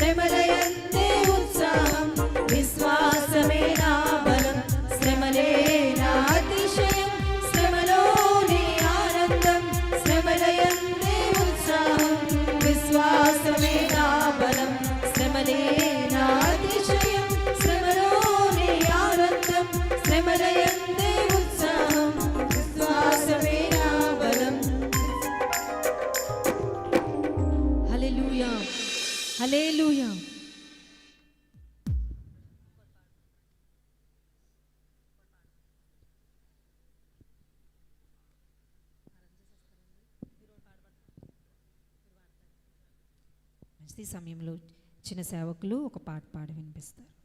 శ్రమలయందే ఈ సమయంలో చిన్న సేవకులు ఒక పాట పాడి వినిపిస్తారు.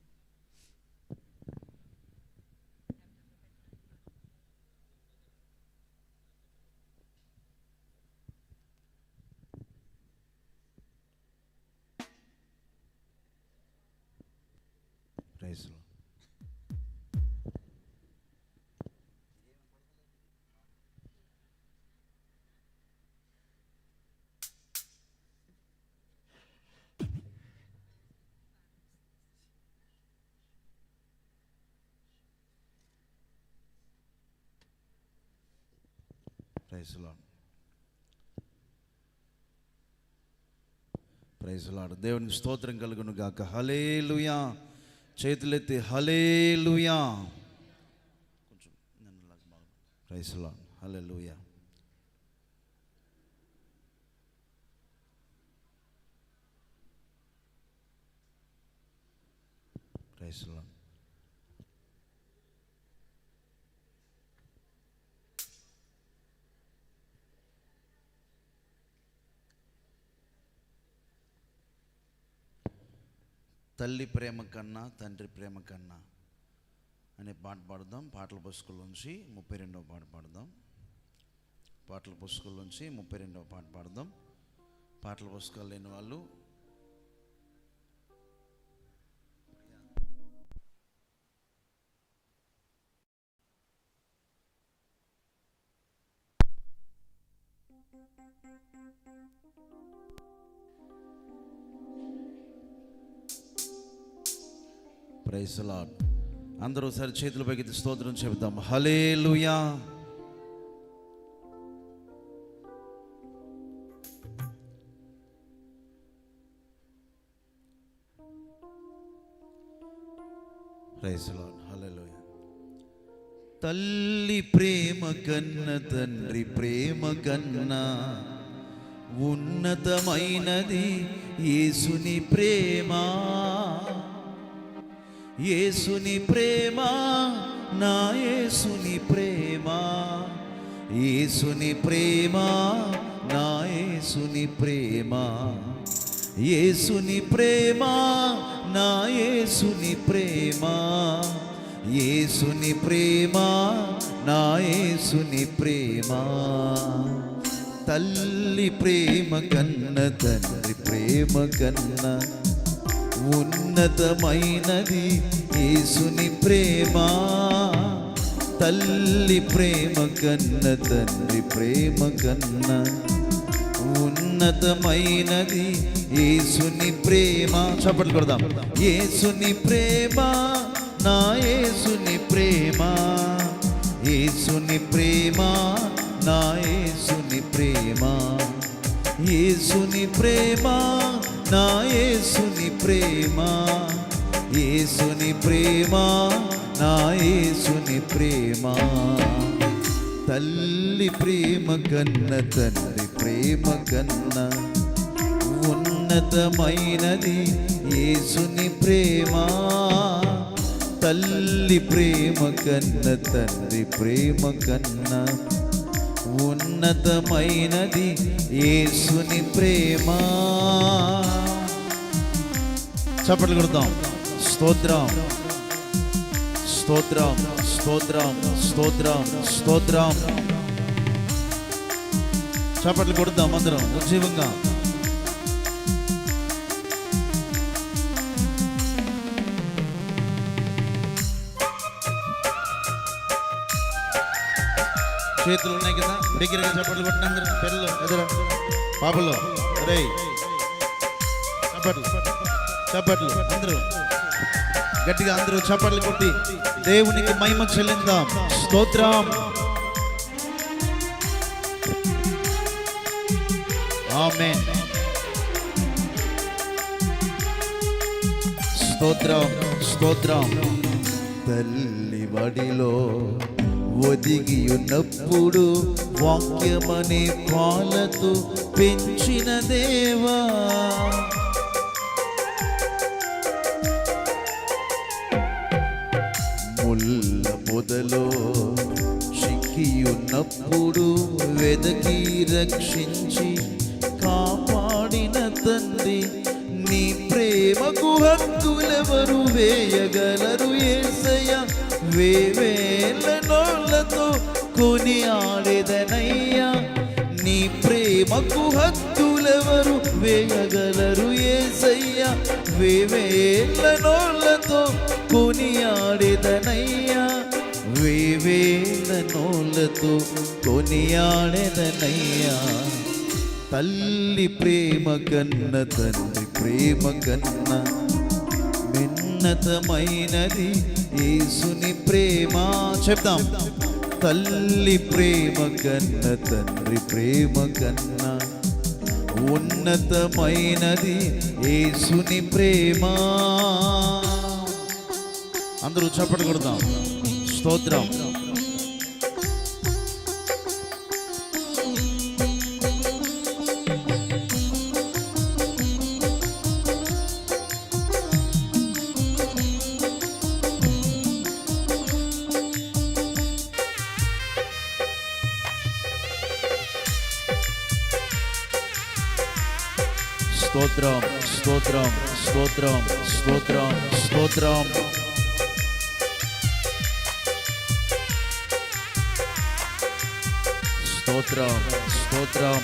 ప్రైజ్లాడ్ ప్రైజ్లాడ్ దేవుని స్తోత్రం కలుగును గాక. హలే లుయా చేతులెత్తి హలే లుయా కొంచెం ప్రైజ్లాడ్ హలే లుయా ప్రైజ్లాడ్ తల్లి ప్రేమ కన్నా తండ్రి ప్రేమ కన్నా అనే పాట పాడదాం. పాటల పుస్తకంలోంచి ముప్పై రెండవ పాట పాడదాం. పాటల పుస్తకంలోంచి ముప్పై రెండవ పాట పాడదాం. పాటల పుస్తకాలు లేని వాళ్ళు ప్రైజ్ లాడ్ అందరూ సరి చేతుల పైకి స్తోత్రం చెబుతాం హలేలుయా ప్రైజ్ లాడ్ హలేలుయా తల్లి ప్రేమ కన్న తండ్రి ప్రేమ కన్నా ఉన్నతమైనది యేసుని ప్రేమ. యేసుని ప్రేమ నా యేసుని ప్రేమ. యేసుని ప్రేమ నా యేసుని ప్రేమ. యేసుని ప్రేమ నా యేసుని ప్రేమ. యేసుని ప్రేమ నా యేసుని ప్రేమ. తల్లి ప్రేమ కన్న తండ్రి ప్రేమ కన్నా. ఉన్నతమైనది యేసుని ప్రేమ. తల్లి ప్రేమ కన్న తండ్రి ప్రేమ కన్న. ఉన్నతమైనది యేసుని ప్రేమ. చప్పట్లు కొడదాం. యేసుని ప్రేమ నా యేసుని ప్రేమ. యేసుని ప్రేమ నా యేసుని ప్రేమ. యేసుని ప్రేమ నా యేసుని ప్రేమ యేసుని ప్రేమ నా యేసుని ప్రేమ. తల్లి ప్రేమ కన్న తండ్రి ప్రేమ కన్న ఉన్నతమైనది యేసుని ప్రేమ. తల్లి ప్రేమ కన్న తండ్రి ప్రేమ కన్నా ఉన్నతమైనది యేసుని ప్రేమ. చప్పట్లు కొడతాం స్తోత్రం. స్తోత్రం. స్తోత్రం. స్తోత్రం. స్తోత్రం. చప్పట్లు కొడతాం అందరం ఉజ్జీవంగా. చేతులు ఉన్నాయి కదా దగ్గరగా చప్పట్లు కొట్టిన అందరూ. పిల్లలు ఎదురు. పాపలు రే చప్పట్లు. చప్పట్లు. అందరూ. గట్టిగా అందరూ చప్పట్లు కొట్టి దేవునికి మహిమ చెల్లిందాం. స్తోత్రం. ఆమె స్తోత్రం. స్తోత్రం. తల్లి వడిలో ఒదిగి ఉన్న ఉన్నప్పుడు వాక్యమనే పాలతో పెంచిన దేవా. ముల్ల పొదలో చిక్కి ఉన్నప్పుడు వెదకి రక్షించి కాపాడిన తండ్రి నీ ప్రేమకు హక్కులెవరు వేయగలరు ఏసయ వేవేల నోళ్ళతో కొని ఆడేదనయ్యా నీ ప్రేమకు హక్కులెవరు వేయగలరు ఏసయ్యా. వేవేళ్ళ నోళ్ళతో కొని ఆడేదనయ్యా. వేవేళ్ళ నోళ్ళతో కొని ఆడేదనయ్యా. తల్లి ప్రేమ కన్న తండ్రి ప్రేమ కన్న మిన్నతమైనది యేసుని ప్రేమ. చెప్దాం. తల్లి ప్రేమ కన్న తండ్రి ప్రేమ కన్నా ఉన్నతమైనది ఏసుని ప్రేమ. అందరూ చప్పట్లు కొడదాం. స్తోత్రం. స్తోత్రం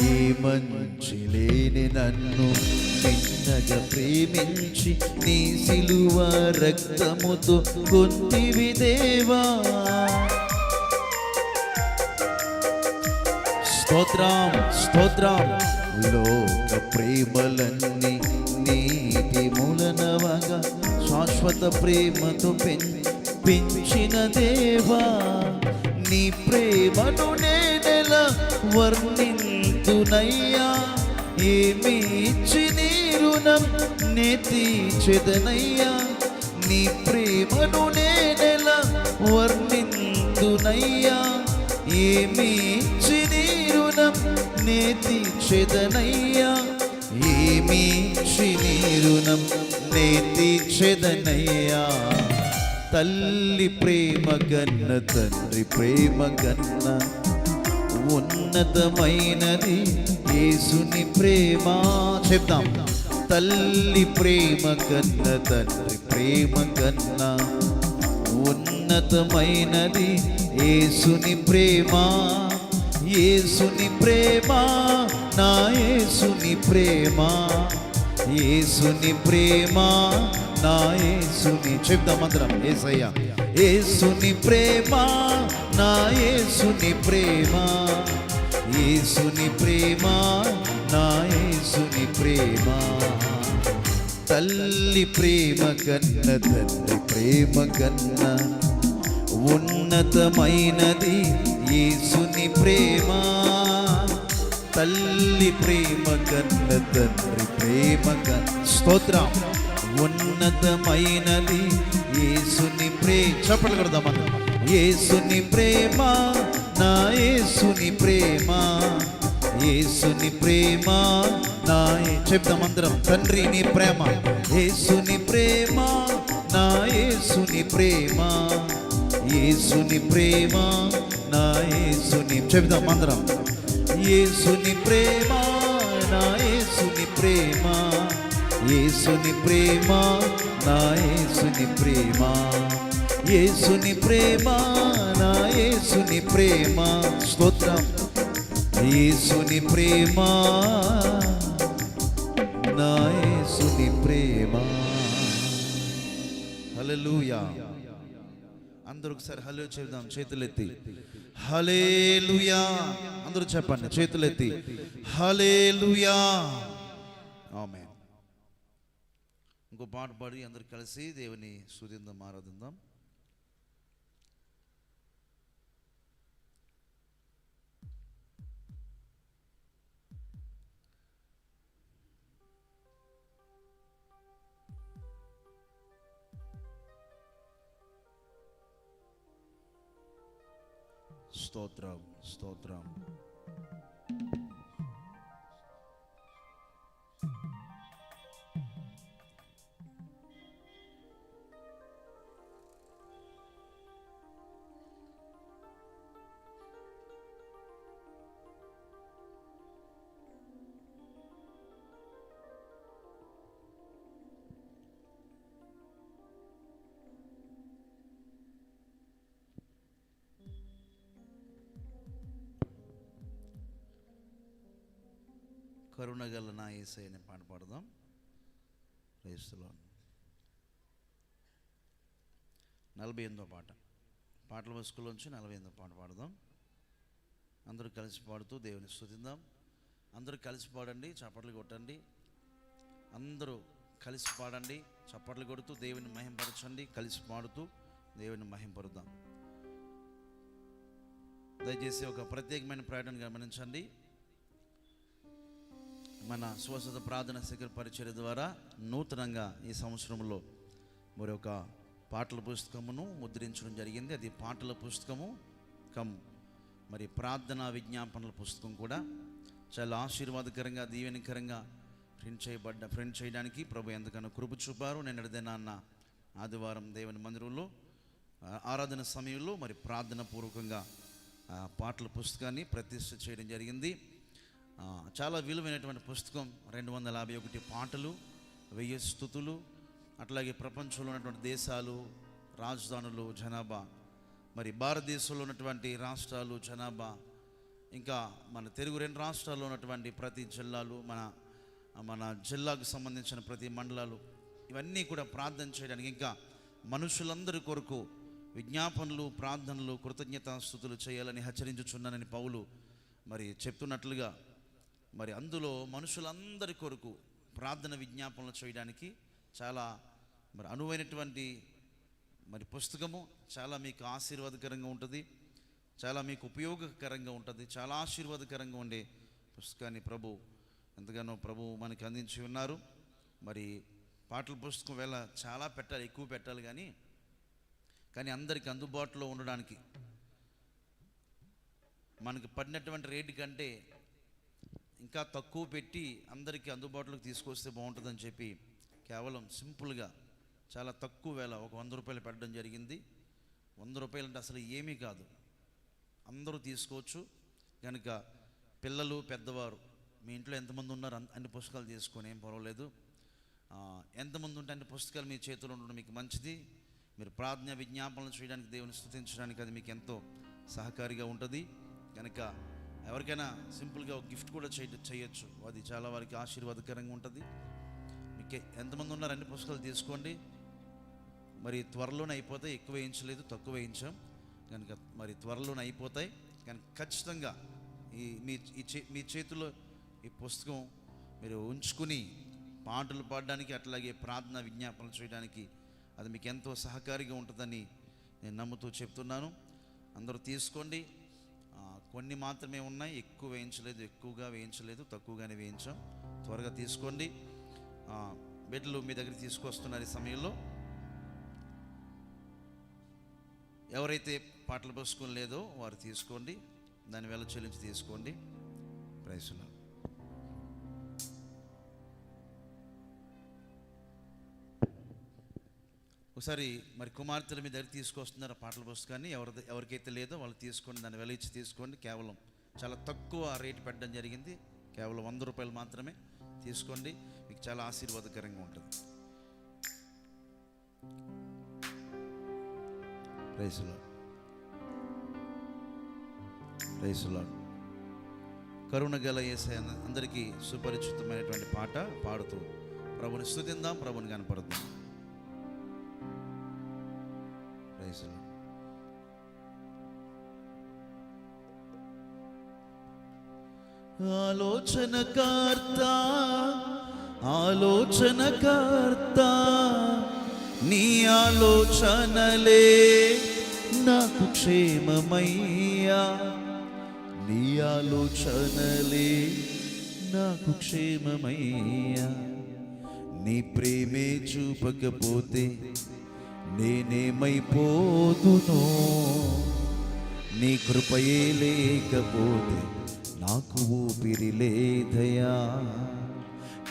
స్తోత్రం మంచి లేని నన్ను చిన్నగా ప్రేమించి నీ సిలువ రక్తముతో కొంటివి దేవా. స్తోత్రం స్తోత్రం. లో ప్రేమలన్నీ నీటి మూలనవగా శాశ్వత ప్రేమతో పెంచిన దేవా నీ ప్రేమను నేనెల వర్ణింతునయ్యా. ఏమి ఇచ్చి నీ రుణం నే తీర్చెదనయ్యా. నీ ప్రేమను నేనెల వర్ణింతునయ్యా. ఏమి ఇచ్చి నీ రుణం నే తీర్చెదనయ్యా ఏమి ఇచ్చి రుణం నే తీర్చెదనయ్యా తల్లి ప్రేమ గన్న తండ్రి ప్రేమ గన్న ఉన్నతమైనది యేసుని ప్రేమ. చెప్తాం తల్లి ప్రేమ కన్న తండ్రి ప్రేమ కన్న ఉన్నతమైనది యేసుని ప్రేమ. యేసుని ప్రేమ నా యేసుని ప్రేమ. యేసుని ప్రేమ నా యేసుని చెప్దాం అందరం ఏసయ్య. యేసుని ప్రేమ నా యేసుని ప్రేమ. యేసుని ప్రేమ నా యేసుని ప్రేమ. తల్లి ప్రేమ కన్న తండ్రి ప్రేమ కన్న ఉన్నతమైనది యేసుని ప్రేమ తల్లి ప్రేమ కన్న తండ్రి ప్రేమ స్తోత్రం. ఉన్నతమైనది యేసుని ప్రే చెప్పలు కొడదాం యేసుని ప్రేమ నా యేసుని ప్రేమ యేసుని ప్రేమ నా చెప్దాం అందరం. తండ్రిని ప్రేమ యేసుని ప్రేమ నా యేసుని ప్రేమ యేసుని ప్రేమ నా యేసుని చెప్దాం అందరం. యేసుని ప్రేమ నా యేసుని ప్రేమ యేసుని ప్రేమ నా యేసుని ప్రేమ యేసుని ప్రేమ నా యేసుని ప్రేమ. స్తోత్రం. యేసుని ప్రేమ నా యేసుని ప్రేమ. హల్లెలూయా. అందరూ ఒకసారి హలో చెబుదాం చేతులెత్తి. హలేలుయా అందరూ చెప్పండి చేతులెత్తి. హలేలుయా ఆమె ఇంకో పాట పాడి అందరు కలిసి దేవుని సూర్యందం ఆరాధిద్దాం. స్తోత్రం స్తోత్రం కరుణగల నా ఏసై అనే పాట పాడదాం. రేస్తులో నలభై ఎనిమిదో పాట. పాటల వస్తువులోంచి నలభై ఎనిమిదో పాట పాడదాం. అందరూ కలిసి పాడుతూ దేవుని స్తుతిద్దాం. అందరూ కలిసి పాడండి చప్పట్లు కొట్టండి. అందరూ కలిసి పాడండి చప్పట్లు కొడుతూ దేవుని మహింపరచండి కలిసి పాడుతూ దేవుని మహింపరుద్దాం. దయచేసి ఒక ప్రత్యేకమైన ప్రకటన గమనించండి. మన స్వస్థత ప్రార్థన శిఖర పరిచయ ద్వారా నూతనంగా ఈ సంవత్సరంలో మరి ఒక పాటల పుస్తకమును ముద్రించడం జరిగింది. అది పాటల పుస్తకము. కమ్ మరి ప్రార్థన విజ్ఞాపనల పుస్తకం కూడా. చాలా ఆశీర్వాదకరంగా దీవెనకరంగా ప్రింట్ చేయబడ్డ ప్రింట్ చేయడానికి ప్రభు ఎంతకన్నా కృప చూపారు. నేను ఆదివారం దేవుని మందిరంలో ఆరాధన సమయంలో మరి ప్రార్థన పూర్వకంగా పాటల పుస్తకాన్ని ప్రతిష్ట చేయడం జరిగింది. చాలా విలువైనటువంటి పుస్తకం రెండు వందల యాభై ఒకటి పాటలు వెయ్యి స్థుతులు అట్లాగే ప్రపంచంలో ఉన్నటువంటి దేశాలు రాజధానులు జనాభా మరి భారతదేశంలో ఉన్నటువంటి రాష్ట్రాలు జనాభా ఇంకా మన తెలుగు రెండు రాష్ట్రాల్లో ఉన్నటువంటి ప్రతి జిల్లాలు మన మన జిల్లాకు సంబంధించిన ప్రతి మండలాలు ఇవన్నీ కూడా ప్రార్థన చేయడానికి ఇంకా మనుషులందరి కొరకు విజ్ఞాపనలు ప్రార్థనలు కృతజ్ఞతాస్థుతులు చేయాలని హెచ్చరించుచున్నానని పౌలు మరి చెప్తున్నట్లుగా మరి అందులో మనుషులందరి కొరకు ప్రార్థన విజ్ఞాపనలు చేయడానికి చాలా మరి అనువైనటువంటి మరి పుస్తకము చాలా మీకు ఆశీర్వాదకరంగా ఉంటుంది చాలా మీకు ఉపయోగకరంగా ఉంటుంది చాలా ఆశీర్వాదకరంగా ఉండే పుస్తకాన్ని ప్రభు ఎంతగానో ప్రభు మనకి అందించి ఉన్నారు. మరి పాటల పుస్తకం వేళ చాలా పెట్టాలి ఎక్కువ పెట్టాలి కానీ కానీ అందరికి అందుబాటులో ఉండడానికి మనకు పడినటువంటి రేటు కంటే ఇంకా తక్కువ పెట్టి అందరికీ అందుబాటులోకి తీసుకొస్తే బాగుంటుందని చెప్పి కేవలం సింపుల్గా చాలా తక్కువ వేల ఒక వంద రూపాయలు పెట్టడం జరిగింది. వంద రూపాయలు అంటే అసలు ఏమీ కాదు. అందరూ తీసుకోవచ్చు. కనుక పిల్లలు పెద్దవారు మీ ఇంట్లో ఎంతమంది ఉన్నారు? అన్ని పుస్తకాలు తీసుకొని ఏం పర్వాలేదు. ఎంతమంది ఉంటే అన్ని పుస్తకాలు మీ చేతిలో ఉండడం మీకు మంచిది. మీరు ప్రార్థన విజ్ఞాపనలు చేయడానికి దేవుని స్థుతించడానికి అది మీకు ఎంతో సహకారిగా ఉంటుంది. కనుక ఎవరికైనా సింపుల్గా ఒక గిఫ్ట్ కూడా చేయ చేయొచ్చు. అది చాలా వారికి ఆశీర్వాదకరంగా ఉంటుంది. మీకు ఎంతమంది ఉన్నారు అన్ని పుస్తకాలు తీసుకోండి. మరి త్వరలోనే అయిపోతాయి. ఎక్కువ వేయించలేదు తక్కువ వేయించాం. కనుక మరి త్వరలోనే అయిపోతాయి. కానీ ఖచ్చితంగా ఈ మీ ఈ చే మీ చేతిలో ఈ పుస్తకం మీరు ఉంచుకుని పాటలు పాడడానికి అట్లాగే ప్రార్థన విజ్ఞాపనలు చేయడానికి అది మీకు ఎంతో సహకారిగా ఉంటుందని నేను నమ్ముతూ చెప్తున్నాను. అందరూ తీసుకోండి. కొన్ని మాత్రమే ఉన్నాయి. ఎక్కువ వేయించలేదు ఎక్కువగా వేయించలేదు తక్కువగానే వేయించాం. త్వరగా తీసుకోండి. బిడ్డలు మీ దగ్గర తీసుకొస్తున్నారు ఈ సమయంలో. ఎవరైతే పాటలు పుస్తకం లేదో వారు తీసుకోండి. దాని వెల చెల్లించి తీసుకోండి. ప్రైసులో ఒకసారి మరి కుమార్తెల మీ దగ్గర తీసుకొస్తున్నారు పాటల పుస్తకాన్ని ఎవరి ఎవరికైతే లేదో వాళ్ళు తీసుకొని దాన్ని వెలిచి తీసుకోండి కేవలం చాలా తక్కువ రేటు పెట్టడం జరిగింది. కేవలం వంద రూపాయలు మాత్రమే తీసుకోండి. మీకు చాలా ఆశీర్వాదకరంగా ఉంటుంది. రైసులో రైసులో కరుణ గల వేసే అందరికీ సుపరిచితమైనటువంటి పాట పాడుతూ ప్రభుని స్థుతిందాం ప్రభుని కనపడుతుంది ఆలోచనకర్త ఆలోచనకర్త నీ ఆలోచనలే నాకు క్షేమమయ్యా. నీ ఆలోచనలే నాకు క్షేమమయ్యా. నీ ప్రేమే చూపకపోతే నేనేమైపోదునో నీ కృపయే లేకపోతే నాకు ఊపిరి లేదయా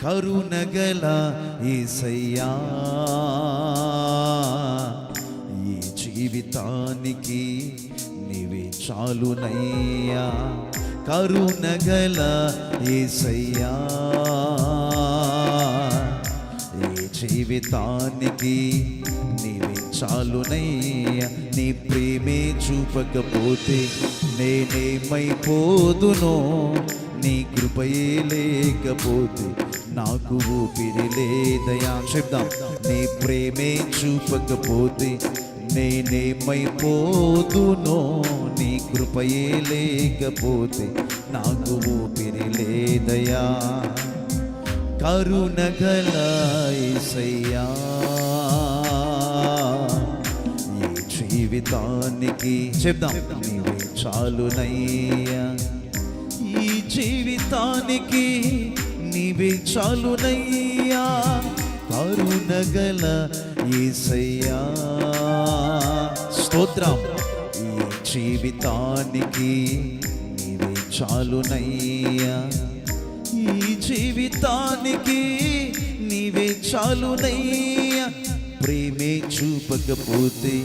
కరుణగల ఈసయ్యా ఈ జీవితానికి నీవే చాలునయ్యా. కరుణగల ఈసయ్యా ఈ జీవితానికి చాలునయ్యా నీ ప్రేమే చూపకపోతే నేనేమైపోదునో? నీ కృపయే లేకపోతే నాకు ఊపిరి లేదయా? చెప్దాం. నీ ప్రేమే చూపకపోతే నేనేమైపోదునో? నీ కృపయే లేకపోతే నాకు ఊపిరి లేదయా? కరుణగల యేసయ్యా జీవితానికి చెప్దాం. నీవే చాలునయ్యా. ఈ జీవితానికి నీవే చాలునయ్యా. కరుణగల యేసయ్యా స్తోత్రం. ఈ జీవితానికి నీవే చాలునయ్యా. ఈ జీవితానికి నీవే చాలునయ్యా. ప్రేమే చూపకపోతే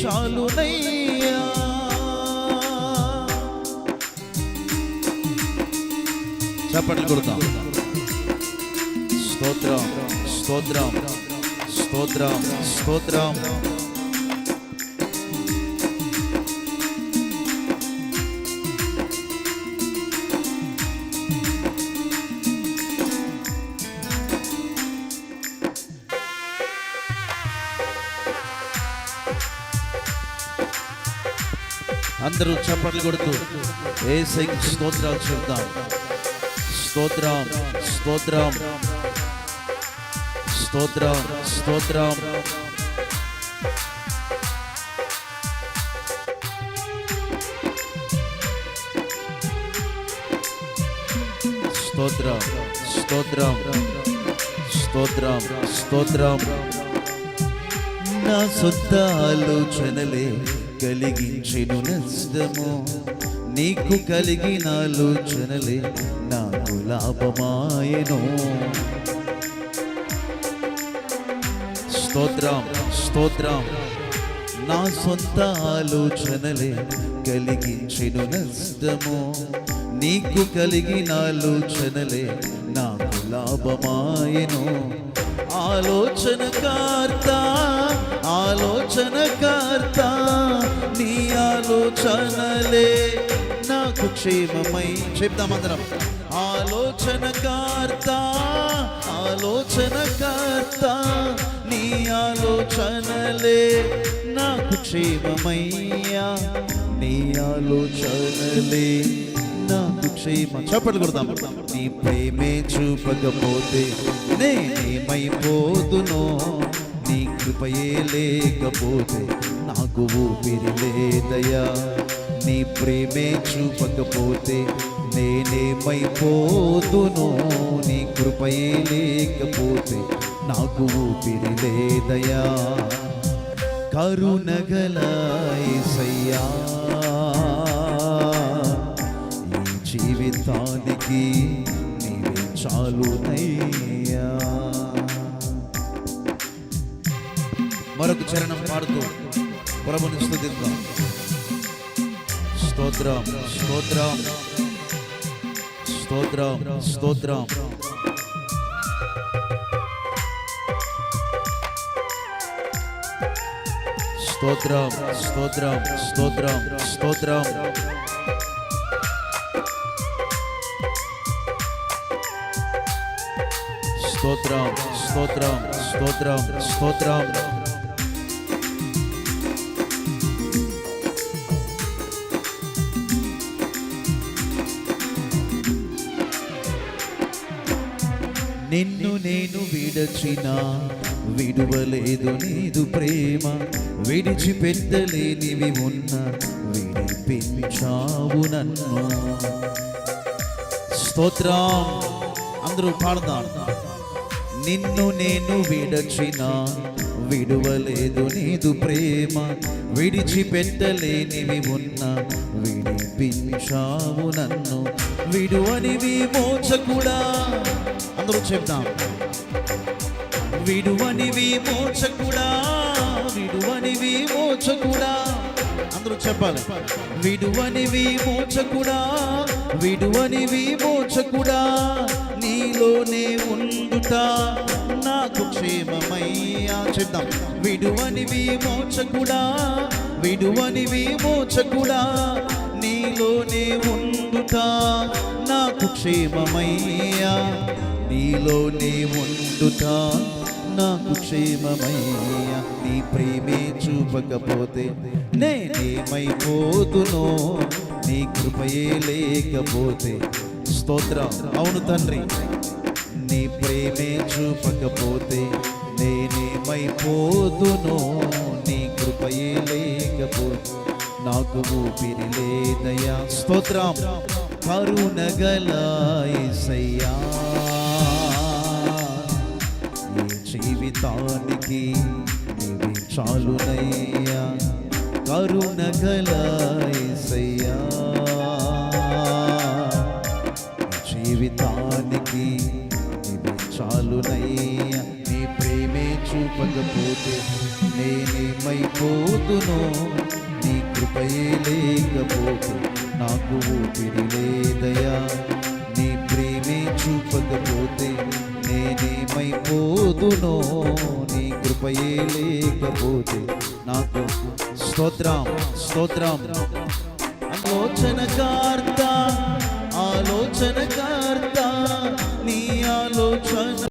చాలునయ్యా చప్పట్లు కొడతాం. స్తోత్రం స్తోత్రం స్తోత్రం స్తోత్రం. అందరూ చప్పట్లు కొడుతూ ఏ స్తోత్రాలు చెప్తాం స్తోత్రం స్తోత్రం స్తోత్రం స్తోత్రం. స్తోత్రం స్తోత్రం స్తోత్రం స్తోత్రం. నా సొంత ఆలోచనలే కలిగించెను నష్టము. నీకు కలిగిన ఆలోచనలే నాకు లాభమాయను. స్తోత్రం స్తోత్రం. నా సొంత ఆలోచనలే కలిగించెను నష్టము. నీకు కలిగిన ఆలోచనలే నాకు లాభమాయను. ఆలోచనకర్త ఆలోచనకర్త నీ ఆలోచనలే నాకు క్షేమమై చెప్దామందరం ఆలోచనకర్త ఆలోచనకర్త నీ ఆలోచనలే నాకు క్షేమమయ్యా. నీ ఆలోచనలే నాకు క్షేమ. చప్పట్లు కొడదాం. నీ ప్రేమే చూపకపోతే నేనేమైపోదునో నీ కృపయే లేకపోతే నాకు పిరిలేదయా నీ ప్రేమే చూపకపోతే నేనేమైపోదునో నీ కృపయే లేకపోతే నాకు ఊపిరిలేదయా కరుణగల యేసయ్యా ఈ జీవితానికి నీవే చాలునయ్యా. మరొక చరణం పాడుతూ ప్రభుని స్థుతిద్దాం. స్తోత్రం స్తోత్రం స్తోత్రం స్తోత్రం. స్తోత్రం స్తోత్రం స్తోత్రం స్తోత్రం. స్తోత్రం స్తోత్రం స్తోత్రం స్తోత్రం. విడచిన విడువలేదు నీదు ప్రేమ. విడిచిపెట్టలేనివి ఉన్న విడిపించావు నన్ను. స్తోత్రం. అందరూ పాడదాం. నిన్ను నేను విడచిన విడువలేదు నీదు ప్రేమ. విడిచిపెట్టలేనివి ఉన్న విడిపించావు నన్ను. విడువనివి మోచకుడా? అందరూ చెప్తాం విడువని విమోచకుడా విడువని విమోచకుడా అందరూ చెప్పాలి. విడువని విమోచకుడా విడువని విమోచకుడా నీలోనే ఉండుట నాకు క్షేమమయ్యా చెప్దాం. విడువని విమోచకుడా విడువని విమోచకుడా నీలోనే ఉండుట నాకు క్షేమమయ్యా. నీలోనే ఉండుట నాకు క్షేమమయ్యా నీ ప్రేమే చూపకపోతే నేనేమైపోతునో నీ కృపయే లేకపోతే. స్తోత్రం. అవును తండ్రి. నీ ప్రేమే చూపకపోతే నేనేమైపోతునో నీ కృపయే లేకపోతే. నాకు ఊపిరి లేదయా స్తోత్రం. కరుణగల జీవితానికి నీవి చాలునయ్యా. కరుణగల యేసయ్యా ఈ జీవితానికి నీవి చాలునయ్యా. నీ ప్రేమే చూపకపోతే నేనేమైపోతునో? నీ కృపయే లేకపోతే నాకు ఊపిరి లేదయా నేనేమైపోదునో నీ కృపయే లేకపోతే నాకు స్తోత్రం స్తోత్రం. ఆలోచనకార్త ఆలోచనకార్త నీ ఆలోచన